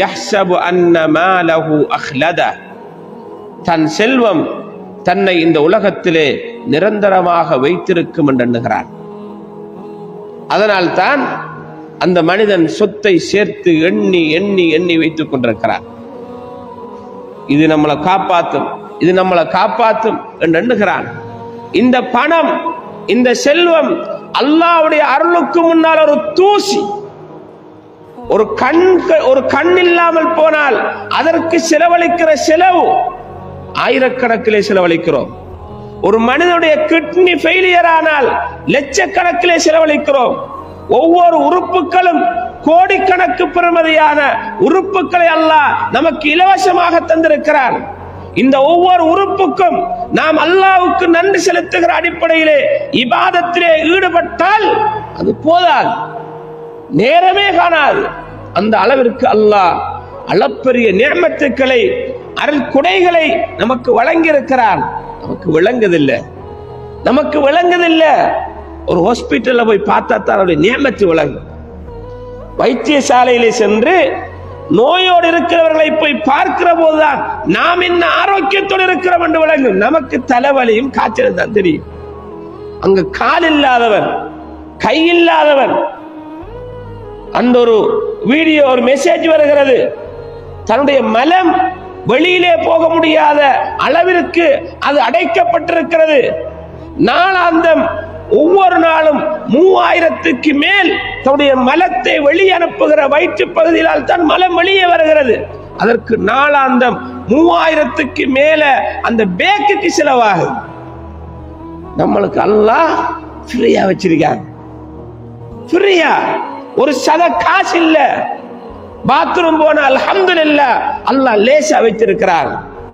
யஹ்சபு அன்ன மாலஹு அஹ்லத தன் செல்வம் தன்னை இந்த உலகத்திலே நிரந்தரமாக வைத்திருக்கும் என்று எண்ணுகிறான். அதனால்தான் அந்த மனிதன் சொத்தை சேர்த்து எண்ணி எண்ணி எண்ணி வைத்துக் கொண்டிருக்கிறான். இது நம்மளை காப்பாற்றும் இது நம்மளை காப்பாற்றும் என்று எண்ணுகிறான். இந்த பணம் இந்த செல்வம் அல்லாவுடைய அருளுக்கு முன்னால் ஒரு தூசி. ஒரு கண் ஒரு கண் இல்லாமல் போனால் அதற்கு செலவழிக்கிற செலவு ஆயிரக்கணக்கிலே செலவழிக்கிறோம். ஒரு மனிதனுடைய கிட்னி ஃபெயிலியர் ஆனால் லட்சக்கணக்கிலே செலவழிக்கிறோம். ஒவ்வொரு உறுப்புகளும் கோடிக்கணக்கு பெறுமதியான உறுப்புகளை அல்லாஹ் நமக்கு இலவசமாக தந்திருக்கிறார். இந்த ஒவ்வொரு உறுப்புக்கும் நாம் அல்லாவுக்கு நன்றி செலுத்துகிற அடிப்படையிலே இபாதத்திலே ஈடுபட்டால் அது போதாது. நேரமே காணாது. அந்த அளவிற்கு அல்லாஹ் அளப்பரிய நேமத்துக்களை அருள் குடைகளை நமக்கு வழங்கியிருக்கிறான். நமக்கு விளங்குதில்லை. நமக்கு விளங்குதில்லை. ஒரு ஹாஸ்பிட்டலில் போய் பார்த்தா தான் அவருடைய நியமத்து விளங்கும். வைத்தியசாலையிலே சென்று நோயோடு இருக்கிறவர்களை போய் பார்க்கிற போதுதான் நாம் என்ன ஆரோக்கியத்தோடு இருக்கிறோம் என்று விளங்கும். நமக்கு தலைவலியும் காய்ச்சல் தான் தெரியும். அங்க கால் இல்லாதவன் கை இல்லாதவன் அந்த ஒரு வீடியோ ஒரு மெசேஜ் வருகிறது. தன்னுடைய மலம் வெளியிலே போக முடியாத அளவிற்கு அது அடைக்கப்பட்டிருக்கிறது. நாளாந்தம் ஒவ்வொரு நாளும் மூவாயிரத்துக்கு மேல் தன்னுடைய மலத்தை வெளியே அனுப்புகிற வயிற்று பகுதியினால் தான் மலம் வெளியே வருகிறது. அதற்கு நாளாந்தம் மூவாயிரத்துக்கு மேல அந்த பேக்குக்கு செலவாகும். நம்மளுக்கு எல்லாம் ஃப்ரீயா வச்சிருக்காங்க. ஃப்ரீயா ஒரு சத காசு இல்ல பாத்ரூம் போன அல்ஹம்துலில்லாஹ் அல்லாஹ் லேசா வைத்திருக்கிறார்.